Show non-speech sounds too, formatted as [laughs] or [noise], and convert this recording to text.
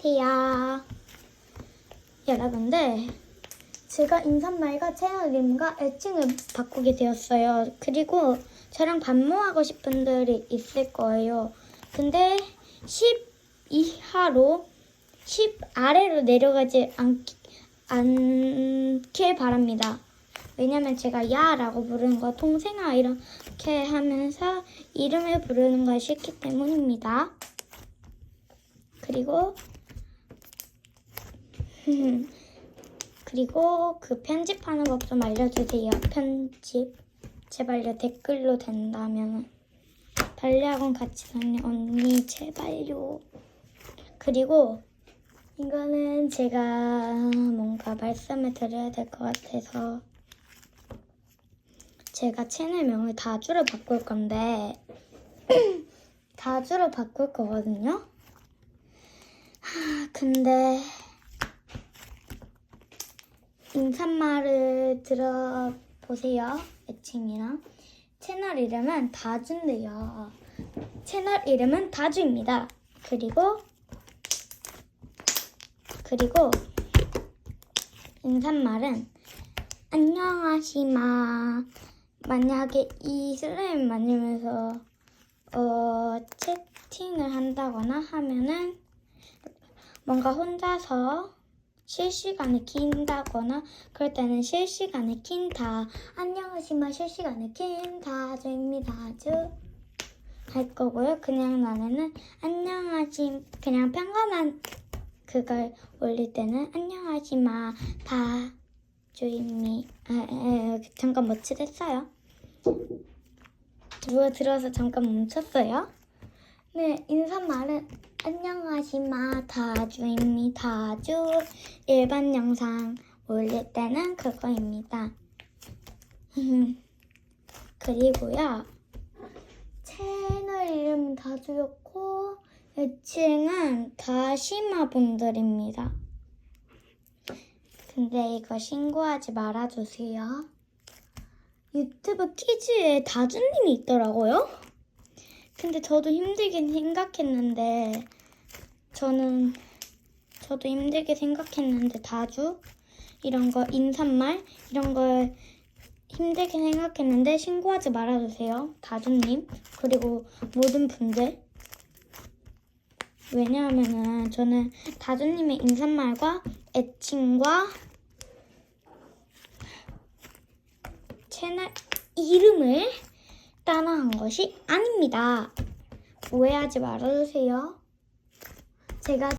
안녕하세요. 여러분들, 제가 인사말과 채널 이름과 애칭을 바꾸게 되었어요. 그리고 저랑 반모하고 싶은 분들이 있을 거예요. 근데 10 이하로 10 아래로 내려가지 않, 않길 바랍니다. 왜냐면 제가 야라고 부르는 거 동생아 이렇게 하면서 이름을 부르는 걸 싫기 때문입니다. 그리고 그리고 그 편집하는 법 좀 알려주세요. 편집 제발요 댓글로 된다면 발레학원 같이 다니 언니 제발요. 그리고 이거는 제가 뭔가 말씀을 드려야 될 것 같아서 제가 채널명을 다주로 바꿀 건데 [clears throat] 다주로 바꿀 거거든요. 하, 근데 인사말을 들어보세요. 애칭이랑 채널 이름은 다주인데요. 채널 이름은 다주입니다. 그리고 그리고 인사말은 안녕하시마. 만약에 이 슬라임 만들면서 어, 채팅을 한다거나 하면은 뭔가 혼자서 실시간에 킨다거나 그럴 때는 실시간에 킨다. 안녕하시마 실시간에 킨다. 저입니다. 아주. 할 거고요. 그냥 나는 안녕하심 그냥 평범한 그걸 올릴 때는 안녕하시마 다 주인이 아, 아, 잠깐 멈칫했어요. 누가 들어서 잠깐 멈췄어요. 네 인사말은 안녕하시마 다주입니다 다주 일반 영상 올릴 때는 그거입니다. [laughs] 그리고요 채널 이름은 다주였고 애칭은 다시마 분들입니다. 근데 이거 신고하지 말아주세요. 유튜브 퀴즈에 다주님이 있더라고요. 근데 저도 힘들긴 생각했는데 저는 저도 힘들게 생각했는데 다주 이런 거 인사말 이런 걸 힘들게 생각했는데 신고하지 말아주세요 다주님 그리고 모든 분들 왜냐하면은 저는 다주님의 인사말과 애칭과 채널 이름을 따라한 것이 아닙니다. 오해하지 말아주세요. 제가